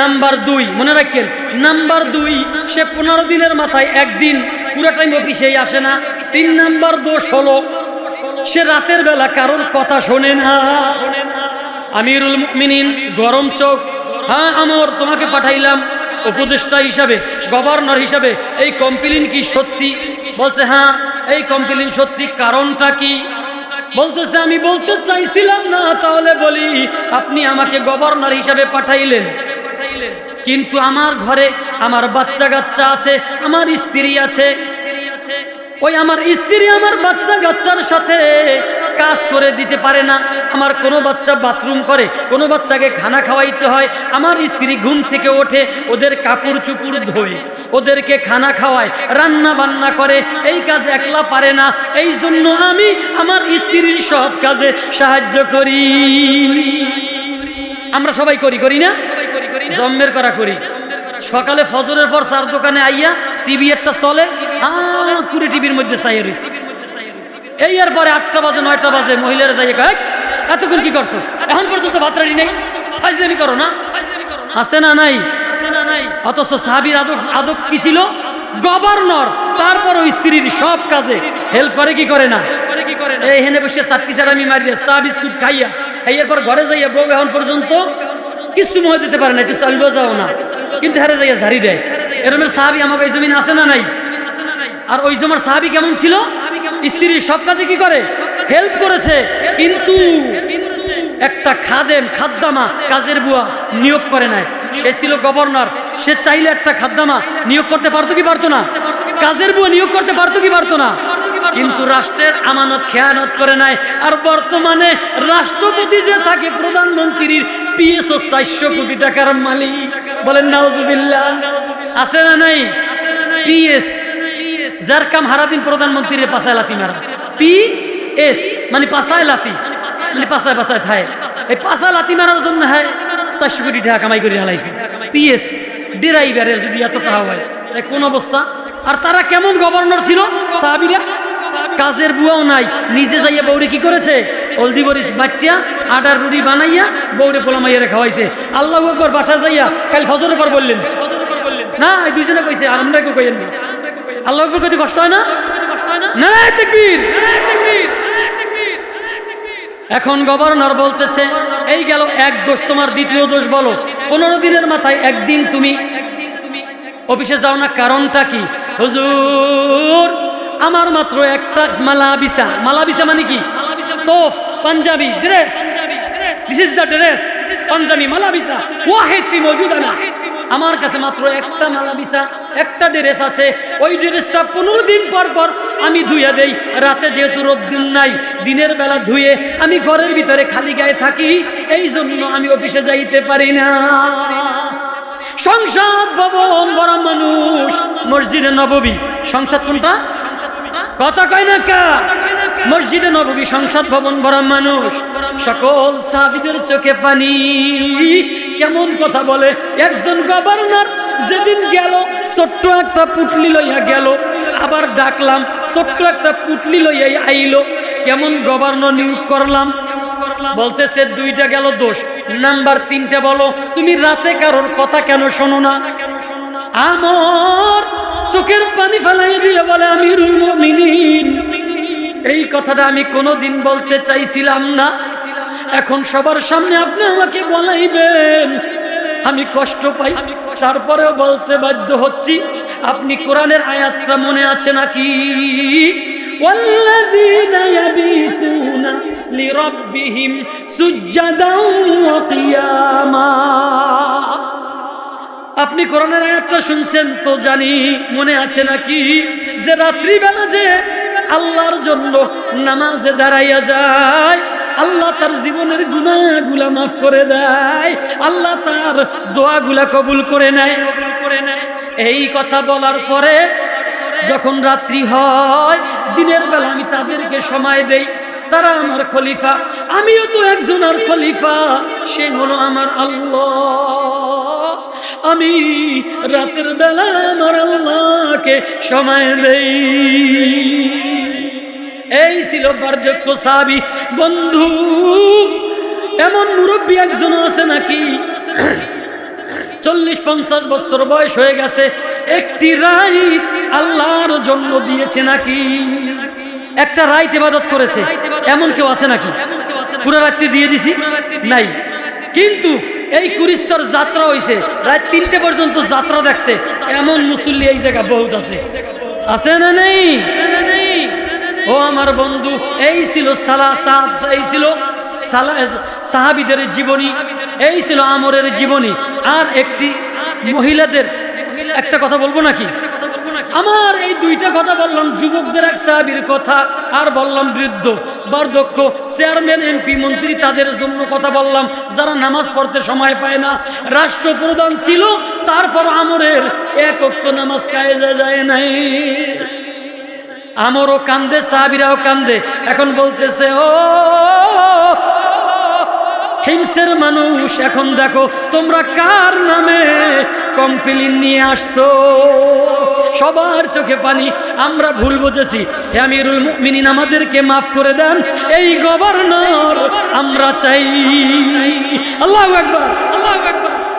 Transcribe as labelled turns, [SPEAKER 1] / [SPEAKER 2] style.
[SPEAKER 1] Number দুই, মনে রাখেন, নাম্বার দুই, সে পনেরো দিনের মাথায় একদিন পুরো টাইম অফিসেই আসে না। তিন নাম্বার দোষ হলো, সে রাতের বেলা কারোর কথা শোনে না। আমিরুল মিনিন গরম চোখ। হ্যাঁ আমর, তোমাকে পাঠাইলাম উপদেষ্টা হিসাবে গভর্নর হিসাবে। এই কমপ্লেন কি সত্যি? বলছে হ্যাঁ এই কমপ্লেন সত্যি, কারণটা কি? বলতেছে, আমি বলতে চাইছিলাম না, তাহলে বলি, আপনি আমাকে গভর্নর হিসাবে পাঠাইলেন। কিন্তু আমার ঘরে আমার বাচ্চা কাচ্চা আছে, আমার স্ত্রী আছে। ওই আমার স্ত্রী আমার বাচ্চা কাচ্চার সাথে কাজ করে দিতে পারে না। আমার কোনো বাচ্চা বাথরুম করে, কোনো বাচ্চাকে খানা খাওয়াইতে হয়। আমার স্ত্রী ঘুম থেকে ওঠে, ওদের কাপড় চুপুর ধোয়, ওদেরকে খানা খাওয়ায় রান্না বান্না করে। এই কাজ একলা পারে না। এই জন্য আমি আমার স্ত্রীর সব কাজে সাহায্য করি। আমরা সবাই করি করি না? জম্মের করা করি। সকালে ফজরের পর চার দোকানে আইয়া টিভি একটা চলে কুড়ি টিভির মধ্যে রইস। এই এর পরে আটটা বাজে, নয়টা বাজে, মহিলারা যাই এতক্ষণ কি করছ? এখন পর্যন্ত ভাত রেডি নেই। ফাজলামি করো না। আছে না নাই? অথচ সাহাবির আদব আদব কি ছিল? গভর্নর তারপরও স্ত্রীর সব কাজে। হেল্প করে কি করে না? এই হেনে বসে চাটকি চাটামি মারিয়া, চা, বিস্কুট খাইয়া খাইয়ার পর ঘরে যাইয়া বউ এখন পর্যন্ত কিছু মনে দিতে পারে না, একটু চালব যাও না। কিন্তু হারে যাইয়া ঝাড়ি দেয়। এরমের সাহাবি আমাকে এই জমিন আছে না নাই? আর ওই জমার সাহাবি কেমন ছিল? স্ত্রীর সব কাজে কি করে? হেল্প করেছে। কিন্তু একটা খাদেম, খাদ্দামা কাজের বুয়া নিয়োগ করে নাই। সে ছিল গভর্নর সে চাইলে একটা খাদ্দামা নিয়োগ করতে পারতো কি পারতো না? কাজের বুয়া নিয়োগ করতে পারতো কি পারতো না? কিন্তু রাষ্ট্রের আমানত খেয়ানত করে নাই। আর বর্তমানে রাষ্ট্রপতি যে থাকে প্রধানমন্ত্রীর পিএসও চারশো কোটি টাকার মালিক। বলেন, নাউজুবিল্লাহ। আছে না নাই? পিএস। যার কাম হারাদিন প্রধানমন্ত্রীর পাশায় লাতি মারা। পি এস মানে পাশায় লাতি মানে পাশায় পাশায় থায় এই পাশা লাতি মারার জন্য হ্যাঁ চারশো কোটি টাকা কামাই করে হালাইছে পিএস। ড্রাইভারের যদি এত টাকা হয় তাই কোন অবস্থা? আর তারা কেমন গভর্নর ছিল? সাহাবিরা? কাজের বুয়াও নাই। নিজে যাইয়া বৌরে কি করেছে? হলদি বরিস বাটিয়া আটার রুটি বানাইয়া বৌরে পোলা মাইয়ারে খাওয়াইছে। আল্লাহ একবার বাসা যাইয়া কাল ফজরের পর বললেন। না, এই দুইজনে কইছে, আর আমরা কেউ কইেন না। আল্লাহ একবার কইতে কষ্ট হয় না? না তাকবীর। এখন গভর্নর বলতেছে, এই গেল এক দোষ তোমার, দ্বিতীয় দোষ বলো। পনেরো দিনের মাথায় একদিন তুমি অফিসে যাও না, কারণটা কি? হুজুর আমার মাত্র একটা মালা বিসা মালা বিসা মানে কি? তোফ, Punjabi, dress. This is the dress Punjabi মালা বিসা ওয়াহিদ ফি মজুদানা। আমার কাছে মাত্র একটা মালা বিসা একটা ড্রেস আছে। ওই ড্রেসটা পনেরো দিন পর পর আমি ধুয়ে দেই। রাতে যেহেতু রোদ্দিন নাই, দিনের বেলা ধুয়ে আমি ঘরের ভিতরে খালি গায়ে থাকি, এই জন্য আমি অফিসে যাইতে পারি না। সংসদ ভবন, বড় মানুষ, মসজিদে নববী। সংসদ কোনটা? কথা কয় না কা? মসজিদে নববী সংসদ ভবন বড় মানুষ। সকল সাহাবিদের চোখে পানি। কেমন কথা বলে? একজন গভর্নর যেদিন গেল, ছোট্ট একটা পুটলি লইয়া গেল। আবার ডাকলাম, ছোট্ট একটা পুটলি লইয়াই আইলো। কেমন গভর্নর নিয়োগ করলাম? বলতেছে, দুইটা গেল দোষ। নাম্বার তিনটা বলো, তুমি রাতে কারোর কথা কেন শোনো না? আমার চোখের পানি ফেলাই দিয়ে বলে আমিরুল মুমিনিন এই কথাটা আমি কোনোদিন বলতে চাইছিলাম না এখন সবার সামনে আপনি আমাকে বলাইবেন আমি কষ্ট পাই তারপরেও বলতে বাধ্য হচ্ছি আপনি কোরআনের আয়াতটা মনে আছে নাকি والذين يبيتون لربهم سجدا وقياما আপনি কোরআনের আয়াতটা শুনছেন তো জানি, মনে আছে নাকি? যে রাত্রিবেলা যে আল্লাহর জন্য নামাজে দাঁড়াইয়া যায়, আল্লাহ তার জীবনের গুণাগুলা মাফ করে দেয়, আল্লাহ তার দোয়াগুলা কবুল করে নেয়। কবুল করে নেয় এই কথা বলার পরে যখন রাত্রি হয়, দিনের বেলা আমি তাদেরকে সময় দেই, তারা আমার খলিফা, আমিও তো একজন আর খলিফা, সে হলো আমার আল্লাহ। আমি রাতের বেলা আমার আল্লাহকে সময় দেই। এই ছিল বার্ধক্য সাবি বন্ধু, এমন মুরব্বী একজন আছে নাকি? চল্লিশ পঞ্চাশ বছর বয়স হয়ে গেছে। একটি রাইত আল্লাহর জন্য দিয়েছে নাকি? একটা রাইত ইবাদত করেছে। এমন কেউ আছে নাকি? পুরো রাত্রি দিয়ে দিছি? নাই। কিন্তু এই কুরিশ্বর যাত্রা রাত তিনটে পর্যন্ত যাত্রা দেখছে। এমন মুসল্লি এই জায়গা বহুত আছে। আছে না নেই? ও আমার বন্ধু, এই ছিল সালা এই ছিল সাহাবিদের জীবনী, এই ছিল আমরের জীবনী। আর একটি মহিলাদের একটা কথা বলব নাকি? আমার এই দুইটা কথা বললাম, যুবকদের এক সাহাবির কথা, আর বললাম বৃদ্ধ। বার্ধক্য চেয়ারম্যান, এমপি, মন্ত্রী, তাদের জন্য কথা বললাম। যারা নামাজ পড়তে সময় পায় না, রাষ্ট্রপ্রধান ছিল, তারপর আমরের এক অক্ত নামাজ কায়জা যায় নাই। আমরও কান্দে, সাহাবিরাও কান্দে। এখন বলতেছে, ও, হিমসের মানুষ, এখন দেখো, তোমরা কার নামে কমপ্লেন নিয়ে আসছো? সবার চোখে পানি। আমরা ভুল বুঝেছি। আমিরুল মুমিনিন, আমাদেরকে মাফ করে দেন। এই গভর্নর আমরা চাই। আল্লাহ একবার আল্লাহ আকবার।